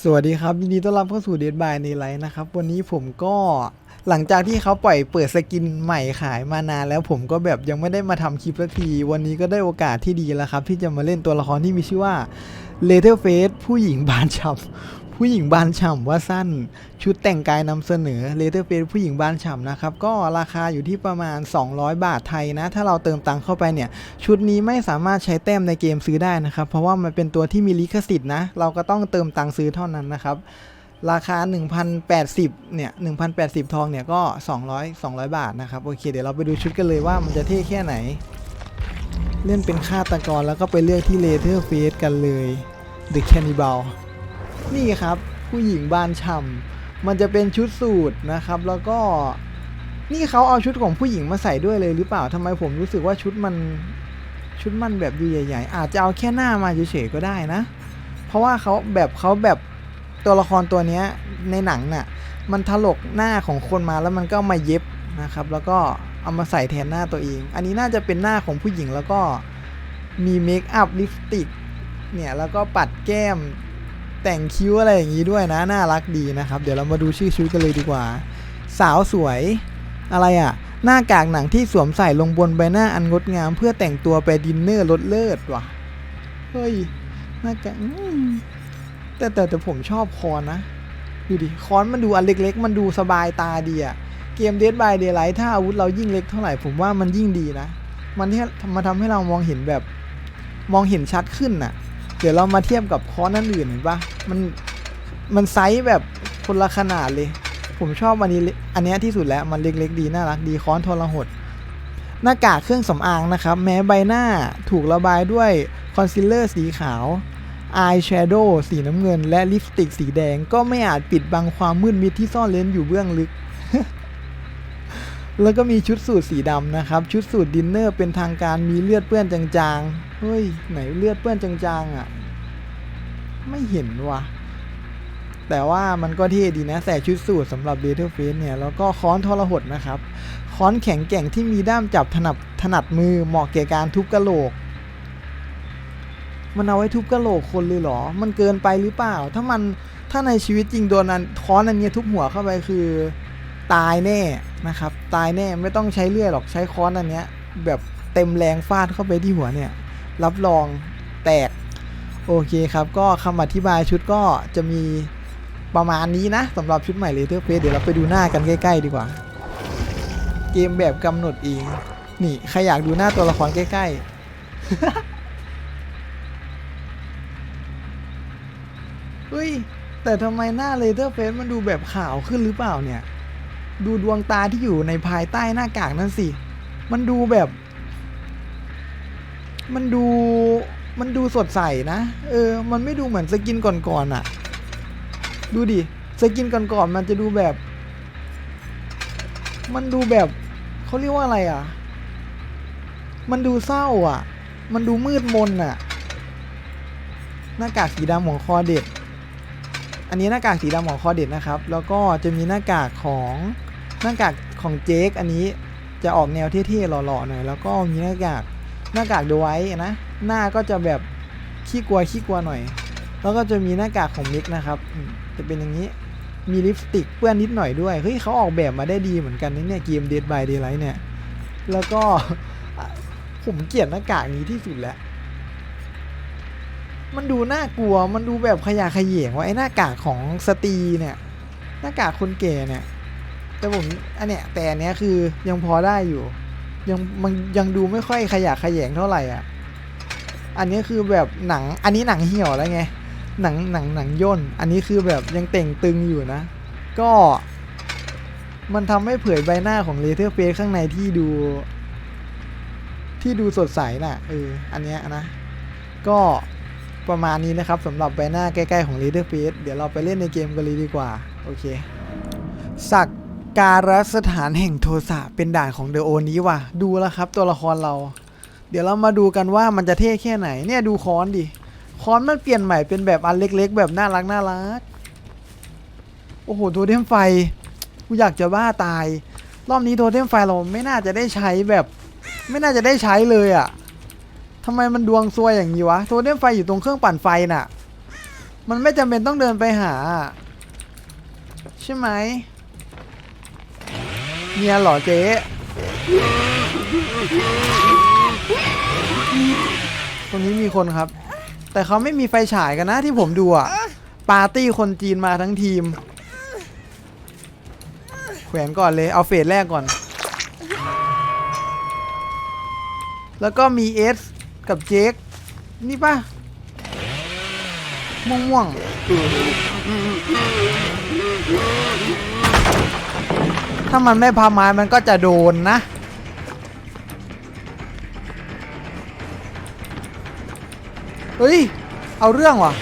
สวัสดีครับยินดีต้อนรับเข้าสู่เดดบายในไลฟ์นะครับ วันนี้ผมก็หลังจากที่เขาปล่อยเปิดสกินใหม่ขายมานานแล้วผมก็แบบยังไม่ได้มาทำคลิปสักที วันนี้ก็ได้โอกาสที่ดีแล้วครับ ที่จะมาเล่นตัวละครที่มีชื่อว่าเลเทอร์เฟสผู้หญิงบานฉับ ผู้หญิงบานฉ่ำว่าสั้น ชุดแต่งกายนำเสนอเลเทอร์เฟสผู้หญิงบานฉ่ำนะครับ ก็ราคาอยู่ที่ประมาณ 200 บาทไทยนะ ถ้าเราเติมตังค์เข้าไปเนี่ย ชุดนี้ไม่สามารถใช้แต้มในเกมซื้อได้นะครับ เพราะว่ามันเป็นตัวที่มีลิขสิทธิ์นะ เราก็ต้องเติมตังค์ซื้อเท่านั้นนะครับราคา 1,080 เนี่ย 1,080 ทอง เนี่ย ก็ 200 200 บาท นะครับ โอเค เดี๋ยวเราไปดูชุดกันเลยว่ามันจะเท่แค่ไหน เล่นเป็นฆาตกรแล้วก็ไปเลือกที่เลเทอร์เฟสกันเลย The Cannibal นี่ครับ ผู้หญิงบานช่ำมันจะเป็นชุดสูทนะครับ แล้วก็นี่เขาเอาชุดของผู้หญิงมาใส่ด้วยเลยหรือเปล่าทำไมผมรู้สึกว่าชุดมันชุดมันแบบดูใหญ่ ๆ อาจจะเอาแค่หน้ามาเฉยๆก็ได้นะ เพราะว่าเขาแบบเขาแบบตัวละครตัวเนี้ยในหนังน่ะมันถลกหน้าของคนมาแล้วมันก็มาเย็บนะครับ แล้วก็เอามาใส่แทนหน้าตัวเอง อันนี้น่าจะเป็นหน้าของผู้หญิงแล้วก็มีเมคอัพลิปสติกเนี่ยแล้วก็ปัดแก้ม แต่งคิ้วอะไรอย่างนี้ด้วยนะ น่ารักดีนะครับ เดี๋ยวเรามาดูชื่อชุดกันเลยดีกว่า สาวสวยอะไรอะ่ะ หน้ากากหนังที่สวมใส่ลงบนใบหน้าอันงดงาม เพื่อแต่งตัวไปดินเนอร์ลดเลิศว่ะ เฮ้ย หน้ากากแต่แต่แต่ผมชอบคอนนะ ดูดิ คอนมันดูอันเล็ก ๆ มันดูสบายตาดีอะเกม Dead by Daylight ถ้าอาวุธเรายิ่งเล็กเท่าไหร่ผมว่ามันยิ่งดีนะ มันที่มาทำให้เรามองเห็นแบบมองเห็นชัดขึ้นน่ะ เดี๋ยวเรามาเทียบกับคอนนั่นอื่นเห็นปะมันมันไซส์แบบคนละขนาดเลย ผมชอบอันนี้อันนี้ที่สุดแล้วมันเล็กๆดีน่ารักดีค้อนทรหดหน้ากากเครื่องสำอางนะครับ แม้ใบหน้าถูกระบายด้วยคอนซีลเลอร์สีขาวอายแชโดว์สีน้ำเงิน และลิปสติกสีแดงก็ไม่อาจปิดบังความมืดมิดที่ซ่อนเร้นอยู่เบื้องลึก แล้วก็มีชุดสูทสีดำนะครับ ชุดสูทดินเนอร์เป็นทางการมีเลือดเปื้อนจางๆ เฮ้ย ไหนเลือดเปื้อนจางๆอะ ไม่เห็นว่ะแต่ว่ามันก็เท่ดีนะใส่ชุดสูทสำหรับเบเทอร์เฟสเนี่ย แล้วก็ค้อนทรหดนะครับ ค้อนแข็งแกร่งที่มีด้ามจับถนัดถนัดมือเหมาะแก่การทุบกระโหลก มันเอาไว้ทุบกระโหลกคนเลยเหรอ มันเกินไปหรือเปล่า ถ้ามันถ้าในชีวิตจริงโดนนั้นค้อนอันนี้ทุบหัวเข้าไปคือตายแน่นะครับ ตายแน่ไม่ต้องใช้เลื่อยหรอกใช้ค้อนอันเนี้ยแบบเต็มแรงฟาดเข้าไปที่หัวเนี่ย รับรองแตก โอเคครับ ก็คำอธิบายชุดก็จะมีประมาณนี้นะสำหรับชุดใหม่เลเทอร์เฟสเดี๋ยวเราไปดูหน้ากันใกล้ ๆ ดีกว่า เกมแบบกำหนดเองนี่ ใครอยากดูหน้าตัวละครใกล้ ๆ เฮ้ย แต่ทำไมหน้าเลเทอร์เฟสมันดูแบบขาวขึ้นหรือเปล่าเนี่ย ดูดวงตาที่อยู่ในภายใต้หน้ากากนั่นสิ มันดูแบบ มันดูมันดูสดใสนะ เออ มันไม่ดูเหมือนสกินก่อนๆอะดูดิ สกินก่อนๆมันจะดูแบบ มันดูแบบเขาเรียกว่าอะไรอะ มันดูเศร้าอะ มันดูมืดมนอะ หน้ากากสีดำของคอเด็ด อันนี้หน้ากากสีดำของคอเด็ดนะครับ แล้วก็จะมีหน้ากากของหน้ากากของเจคอันนี้จะออกแนวเท่ๆหล่อๆหน่อย แล้วก็มีหน้ากาก หน้ากากดูไว้นะ หน้าก็จะแบบขี้กลัวขี้กลัวหน่อย แล้วก็จะมีหน้ากากของมิกนะครับ จะเป็นอย่างนี้ มีลิปสติกเปื้อนนิดหน่อยด้วย เฮ้ยเขาออกแบบมาได้ดีเหมือนกันนะเนี่ยเกม Dead by Daylight เนี่ย แล้วก็ผมเกลียดหน้ากากนี้ที่สุดแล้ว มันดูน่ากลัว มันดูแบบขยะขยงว่าไอ้หน้ากากของสตีเนี่ย หน้ากากคนแก่เนี่ย แต่ผมอันเนี้ยแต่อันเนี้ยคือยังพอได้อยู่ ยังมันยังดูไม่ค่อยขยะแขยงเท่าไหร่อะ อันนี้คือแบบหนัง อันนี้หนังเหี่ยวแล้วไง หนังหนังหนังย่น อันนี้คือแบบยังเต่งตึงอยู่นะ ก็ มันทำให้เผยใบหน้าของเลเทอร์เฟสข้างในที่ดู ที่ดูสดใสน่ะเอออันเนี้ยนะ ก็ประมาณนี้นะครับสำหรับใบหน้าใกล้ ๆ ของเลเทอร์เฟสเดี๋ยวเราไปเล่นในเกมกันเลยดีกว่า โอเค สัก การสถานแห่งโทสะเป็นด่านของเดอะโอนี้ว่ะ ดูแล้วครับ ตัวละครเรา เดี๋ยวเรามาดูกันว่ามันจะเท่แค่ไหนเนี่ยดูค้อนดิค้อนมันเปลี่ยนใหม่เป็นแบบอันเล็กๆ แบบน่ารักน่ารักโอ้โหโทเทมไฟกูอยากจะบ้าตาย รอบนี้โทเทมไฟเราไม่น่าจะได้ใช้แบบ ไม่น่าจะได้ใช้เลยอะ่ะทำไมมันดวงซวยอย่างนี้วะโทเทมไฟอยู่ตรงเครื่องปั่นไฟน่ะ มันไม่จำเป็นต้องเดินไปหา ใช่ไหม เมียเหรอเจ๊ตรงนี้มีคนครับ แต่เขาไม่มีไฟฉายกันนะที่ผมดูอะปาร์ตี้คนจีนมาทั้งทีม แขวนก่อนเลย เอาเฟสแรกก่อน แล้วก็มีเอสกับเจค นี่ปะม่วงม่วง ถ้ามันไม่พาไม้มันก็จะโดนนะ เฮ้ย เอาเรื่องว่ะ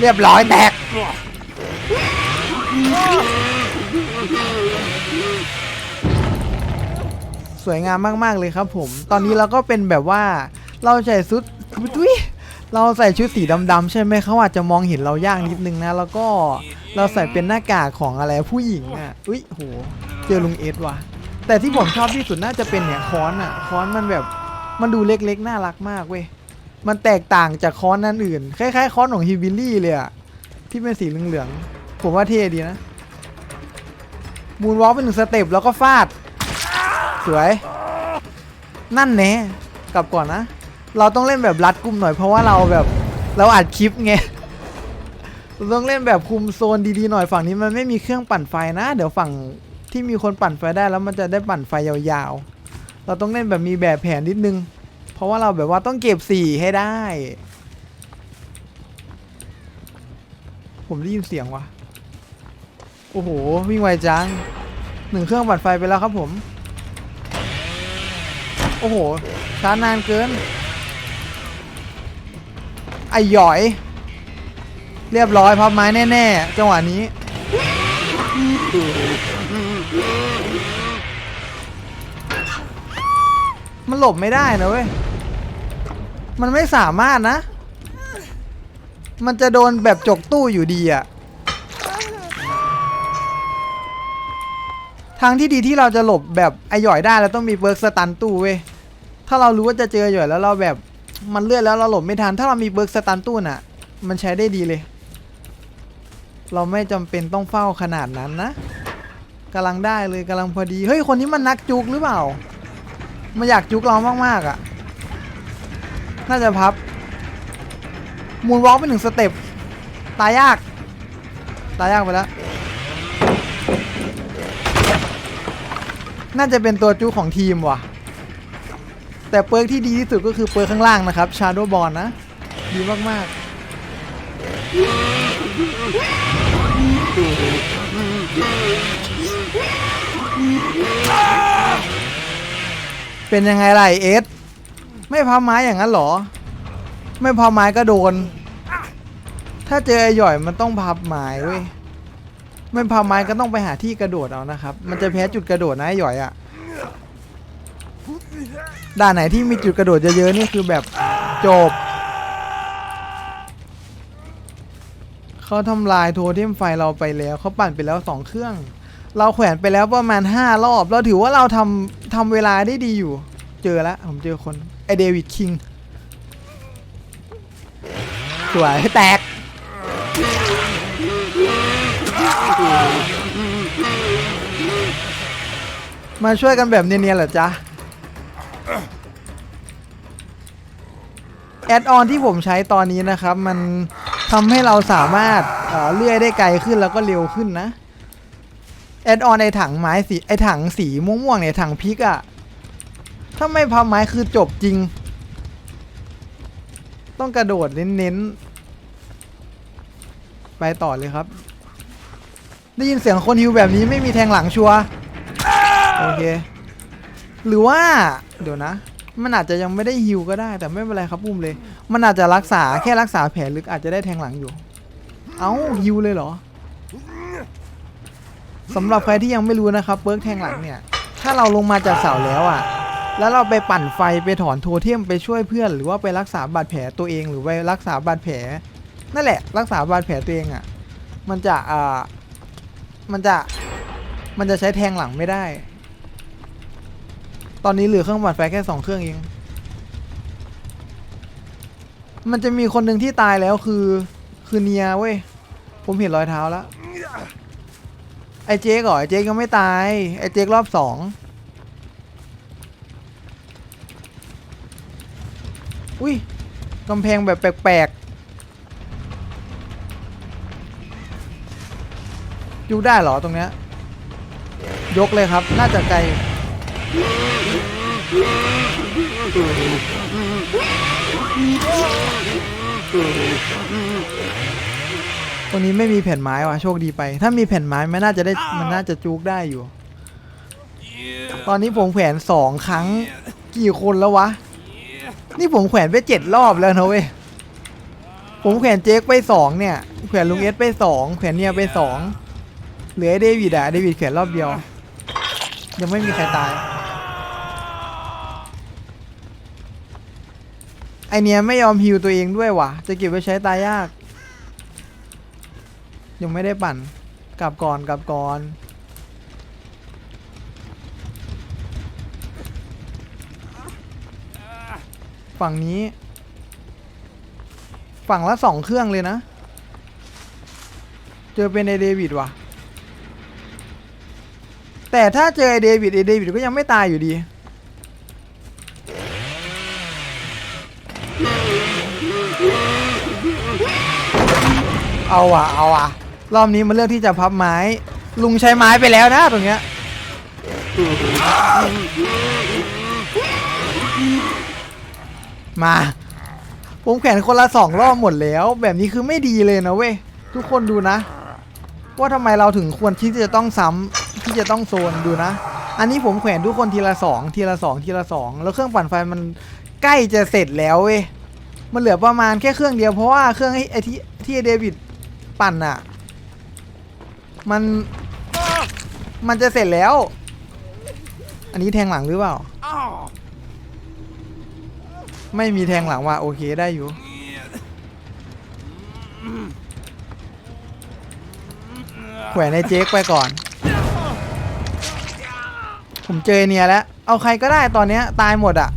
เรียบร้อยแตกสวยงามมาก ๆ เลยครับผม ตอนนี้เราก็เป็นแบบว่าเราใส่ชุดเราใส่ชุดสีดำๆใช่ไหมเขาอาจจะมองเห็นเรายากนิดนึงนะ แล้วก็ เราใส่เป็นหน้ากากของอะไรผู้หญิงอะ อุ้ยโห เจอลุงเอสว่ะ แต่ที่ผมชอบที่สุดน่าจะเป็นเนี่ยค้อนอะ ค้อนมันแบบ มันดูเล็กๆ น่ารักมากเว้ย มันแตกต่างจากค้อนนั้นอื่น คล้ายๆ ค้อนของฮิบิลี่เลยอะ ที่เป็นสีเหลืองๆ ผมว่าเท่ดีนะ มูนวอล์กเป็นหนึ่งสเต็ปแล้วก็ฟาด สวย นั่นแน่กลับก่อนนะ เราต้องเล่นแบบรัดกุมหน่อยเพราะว่าเราแบบเราอัดคลิปไง ต้องเล่นแบบคุมโซนดีๆหน่อยฝั่งนี้มันไม่มีเครื่องปั่นไฟนะ เดี๋ยวฝั่งที่มีคนปั่นไฟได้แล้วมันจะได้ปั่นไฟยาวๆ เราต้องเล่นแบบมีแบบแผนนิดนึง เพราะว่าเราแบบว่าต้องเก็บสี่ให้ได้ ผมได้ยินเสียงวะโอ้โห วิ่งไวจังหนึ่งเครื่องปั่นไฟไปแล้วครับผม โอ้โหช้านานเกิน ไอหยอย เรียบร้อยพับไม้แน่ๆจังหวะนี้ มันหลบไม่ได้นะเว้ย มันไม่สามารถนะ มันจะโดนแบบจกตู้อยู่ดีอะทางที่ดีที่เราจะหลบแบบไอหย่อยได้เราต้องมีเบิร์กสตันตู้เว้ย ถ้าเรารู้ว่าจะเจอหย่อยแล้วเราแบบมันเลื่อนแล้วเราหลบไม่ทัน ถ้าเรามีเบิร์กสตันตู้น่ะ มันใช้ได้ดีเลย เราไม่จำเป็นต้องเฝ้าขนาดนั้นนะกำลังได้เลยกำลังพอดี เฮ้ย คนนี้มันนักจุกหรือเปล่ามันอยากจุกเรามากๆอะ น่าจะพับ มูนวอล์กไปหนึ่งสเต็ป ตายยาก ตายยากไปแล้ว น่าจะเป็นตัวจุกของทีมว่ะ แต่เปิร์กที่ดีที่สุดก็คือเปิร์กข้างล่างนะครับ ชาโด w b บอลนะ ดีมากๆ เป็นยังไงล่ะไอ้เอสไม่พับไม้อย่างนั้นเหรอ ไม่พับไม้ก็โดน ถ้าเจอไอ้หย่อยมันต้องพับไม้เว้ยไม่พับไม้ก็ต้องไปหาที่กระโดดเอานะครับ มันจะแพ้จุดกระโดดนะไอ้หย่อยอะด่านไหนที่มีจุดกระโดดเยอะๆนี่คือแบบจบ เขาทำลายโทเทมไฟเราไปแล้วเขาปั่นไปแล้วสองเครื่อง เราแขวนไปแล้วประมาณห้ารอบ เราถือว่าเราทำทำเวลาได้ดีอยู่ เจอแล้วผมเจอคนไอเดวิดคิงสวยแตกมาช่วยกันแบบเนียนๆเหรอจ๊ะ แอดออนที่ผมใช้ตอนนี้นะครับ มัน ทำให้เราสามารถเอ่อเลื่อยได้ไกลขึ้นแล้วก็เร็วขึ้นนะแอดออนในถังไม้สีไอถังสีม่วงๆเนี่ยถังพิกอะ่ะถ้าไม่พับไม้คือจบจริง ต้องกระโดดเน้นๆ ไปต่อเลยครับ ได้ยินเสียงคนฮิวแบบนี้ไม่มีแทงหลังชัวโอเค หรือว่า เดี๋ยวนะ มันอาจจะยังไม่ได้ฮิวก็ได้แต่ไม่เป็นไรครับปุ้มเลย มันอาจจะรักษาแค่รักษาแผลลึกอาจจะได้แทงหลังอยู่ เอ้าฮิวเลยเหรอสำหรับใครที่ยังไม่รู้นะครับเบิร์กแทงหลังเนี่ย ถ้าเราลงมาจากเสาแล้วอะ่ะ แล้วเราไปปั่นไฟไปถอนโทเทมไปช่วยเพื่อน หรือว่าไปรักษาบาดแผลตัวเองหรือไปรักษาบาดแผล นั่นแหละ รักษาบาดแผลตัวเองอะ่ะ มันจะอ่ามันจะมันจะใช้แทงหลังไม่ได้ ตอนนี้เหลือเครื่องปั่นไฟแค่สองเครื่องเอง มันจะมีคนหนึ่งที่ตายแล้วคือ คือเนียเว้ย ผมเห็นรอยเท้าแล้ว ไอ้เจ๊ก่อนไอ้เจ๊ยังไม่ตาย ไอ้เจ๊รอบสองอุ้ยกำแพงแบบแปลกๆยูได้เหรอตรงเนี้ย ยกเลยครับ น่าจะไกล ตรงนี้ไม่มีแผ่นไม้ว่ะโชคดีไป ถ้ามีแผ่นไม้มันน่าจะได้มันน่าจะจูกได้อยู่ ตอนนี้ผมแขวนสองครั้ง กี่คนแล้ววะ นี่ผมแขวนไปเจ็ดรอบแล้วนะเว้ยผมแขวนเจ๊กไปสองเนี่ยแขวนลุงเอสไปสองแขวนเนียไปสองเหลือไอ้เดวิดอะเดวิดแขวนรอบเดียว ยังไม่มีใครตาย ไอ เนี้ยไม่ยอมฮิวตัวเองด้วยวะจะเก็บไว้ใช้ตายยาก ยังไม่ได้ปั่น กลับก่อนกลับก่อน ฝั่งนี้ ฝั่งละสองเครื่องเลยนะ เจอเป็นไอเดวิดว่ะ แต่ถ้าเจอไอเดวิดไอเดวิดก็ยังไม่ตายอยู่ดี เอาว่ะเอาว่ะ รอบนี้มันเลือกที่จะพับไม้ ลุงใช้ไม้ไปแล้วนะตรงเนี้ยมาผมแขวนคนละสองรอบหมดแล้ว แบบนี้คือไม่ดีเลยนะเว้ยทุกคนดูนะ ว่าทำไมเราถึงควรที่จะต้องซ้ำที่จะต้องโซนดูนะ อันนี้ผมแขวนทุกคนทีละสองทีละสองทีละสองแล้วเครื่องปั่นไฟมัน ใกล้จะเสร็จแล้วเว้ยมันเหลือประมาณแค่เครื่องเดียวเพราะว่าเครื่องไอ้ไอที่ที่เดวิดปั่นอะมันมันจะเสร็จแล้ว อันนี้แทงหลังหรือเปล่า ไม่มีแทงหลังว่ะโอเคได้อยู่ แขวนในเจ๊กไปก่อน ผมเจอเนียแล้ว เอาใครก็ได้ตอนนี้ตายหมดอะ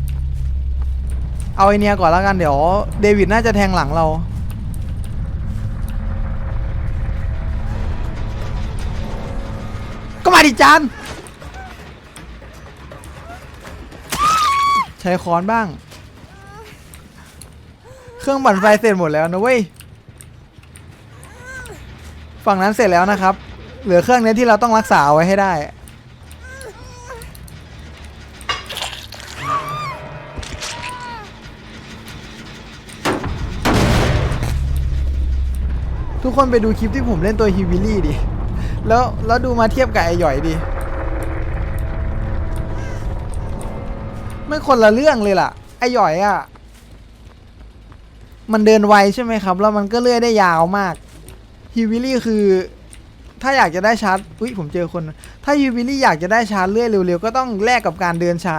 เอาไอเนียก่อนแล้วกันเดี๋ยวเดวิดน่าจะแทงหลังเรา ก็มาดิจานใช้ค้อนบ้าง เครื่องปั่นไฟเสร็จหมดแล้วนะเว้ย ฝั่งนั้นเสร็จแล้วนะครับ เหลือเครื่องนี้ที่เราต้องรักษาไว้ให้ได้ ทุกคนไปดูคลิปที่ผมเล่นตัวฮิวิลี่ดิ แล้วแล้วดูมาเทียบกับไอหย่อยดิ ไม่คนละเรื่องเลยล่ะ ไอหย่อยอะ่ะ มันเดินไวใช่ไหมครับ แล้วมันก็เลื่อยได้ยาวมากฮิวิลี่คือ ถ้าอยากจะได้ชาร์จอุ้ยผมเจอคน ถ้าฮิวิลี่อยากจะได้ชาร์จเลื่อยเร็วๆ ก็ต้องแลกกับการเดินช้า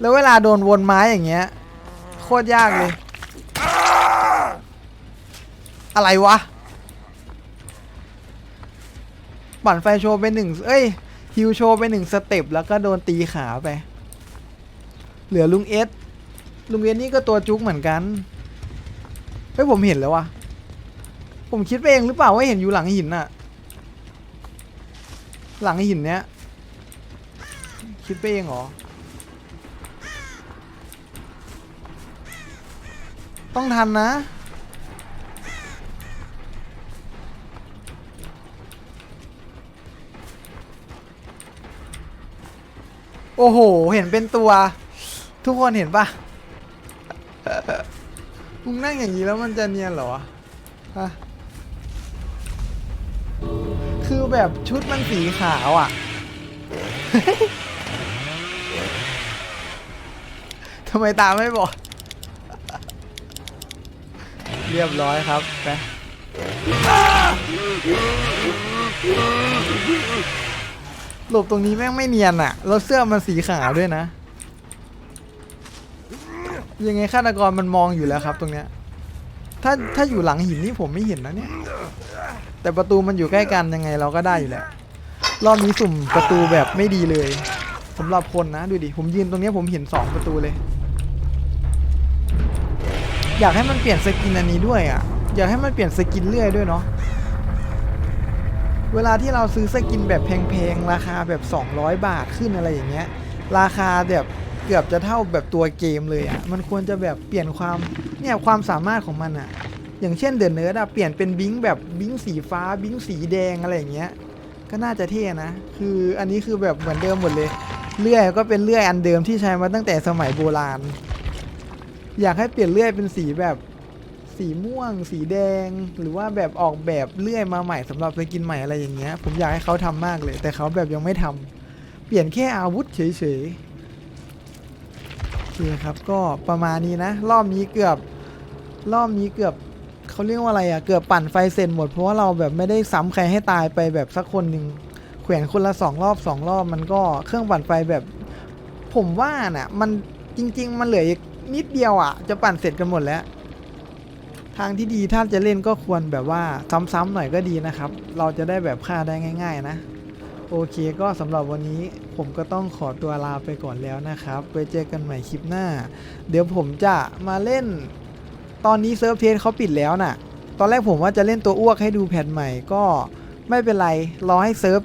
แล้วเวลาโดนวนไม้อย่างเงี้ย โคตรยากเลย อะไรวะปั่นไฟโชว์ไปหนึ่งเอ้ยฮิวโชว์ไปหนึ่งสเต็ปแล้วก็โดนตีขาไป เหลือลุงเอสลุงเอสนี่ก็ตัวจุกเหมือนกันเฮ้ยผมเห็นแล้ววะผมคิดไปเองหรือเปล่าว่าเห็นอยู่หลังหินน่ะหลังหินเนี้ยคิดไปเองเหรอ ต้องทันนะ โอ้โห เห็นเป็นตัว ทุกคนเห็นปะมึงนั่งอย่างนี้แล้วมันจะเนียนเหรอฮะคือแบบชุดมันสีขาวอะ ทำไมตาไม่บอก เรียบร้อยครับไป หลบตรงนี้แม่งไม่เนียนอะแล้วเสื้อมันสีขาวด้วยนะ ยังไงฆาตกรมันมองอยู่แล้วครับ ตรงเนี้ย ถ้าถ้าอยู่หลังหินนี่ผมไม่เห็นนะเนี่ย แต่ประตูมันอยู่ใกล้กันยังไงเราก็ได้อยู่แหละรอบนี้สุ่มประตูแบบไม่ดีเลยสำหรับคนนะดูดิ ผมยืนตรงเนี้ยผมเห็นสองประตูเลย อยากให้มันเปลี่ยนสกินอันนี้ด้วยอะ อยากให้มันเปลี่ยนสกินเรื่อยด้วยเนาะ เวลาที่เราซื้อสกินแบบแพงๆ ราคาแบบ 200 บาทขึ้นอะไรอย่างเงี้ย ราคาแบบเกือบจะเท่าแบบตัวเกมเลยอะ มันควรจะแบบเปลี่ยนความเนี่ยความสามารถของมันอะ อย่างเช่นเด e n เนิร์ดอะเปลี่ยนเป็นบิงแบบบิงสีฟ้าบิงสีแดงอะไรอย่างเงี้ย ก็น่าจะเท่นะ คืออันนี้คือแบบเหมือนเดิมหมดเลย เลื่อยก็เป็นเลื่อยอันเดิมที่ใช้มาตั้งแต่สมัยโบราณ อยากให้เปลี่ยนเลื่อยเป็นสีแบบ สีม่วง สีแดง หรือว่าแบบออกแบบเลื่อยมาใหม่สำหรับสกินใหม่อะไรอย่างเงี้ย ผมอยากให้เขาทำมากเลย แต่เขาแบบยังไม่ทำเปลี่ยนแค่อาวุธเฉยๆโอเคครับก็ประมาณนี้นะ รอบนี้เกือบ รอบนี้เกือบเขาเรียกว่าอะไรอะเกือบปั่นไฟเสร็จหมด เพราะว่าเราแบบไม่ได้ซ้ำใครให้ตายไปแบบสักคนหนึ่งแขวนคนละสองรอบสองรอบมันก็เครื่องปั่นไฟแบบ ผมว่าน่ะ มันจริง ๆ มันเหลืออีกนิดเดียวอะ จะปั่นเสร็จกันหมดแล้ว ทางที่ดีถ้าจะเล่นก็ควรแบบว่าซ้ำๆหน่อยก็ดีนะครับ เราจะได้แบบฆ่าได้ง่าย ๆ นะ โอเคก็สำหรับวันนี้ผมก็ต้องขอตัวลาไปก่อนแล้วนะครับไว้เจอกันใหม่คลิปหน้า เดี๋ยวผมจะมาเล่น ตอนนี้เซิร์ฟเทสเขาปิดแล้วน่ะ ตอนแรกผมว่าจะเล่นตัวอ้วกให้ดูแผ่นใหม่ก็ไม่เป็นไรรอให้เซิร์ฟ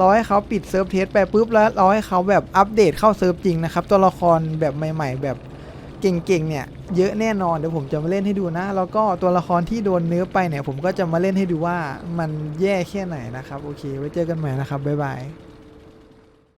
รอให้เขาปิดเซิร์ฟเทสไปปุ๊บแล้วรอให้เขาแบบอัปเดตเข้าเซิร์ฟจริงนะครับ ตัวละครแบบใหม่ ๆ แบบ เก่งๆเนี่ยเยอะแน่นอนเดี๋ยวผมจะมาเล่นให้ดูนะ แล้วก็ตัวละครที่โดนเนื้อไปเนี่ยผมก็จะมาเล่นให้ดูว่ามันแย่แค่ไหนนะครับโอเค ไว้เจอกันใหม่นะครับบ๊ายบาย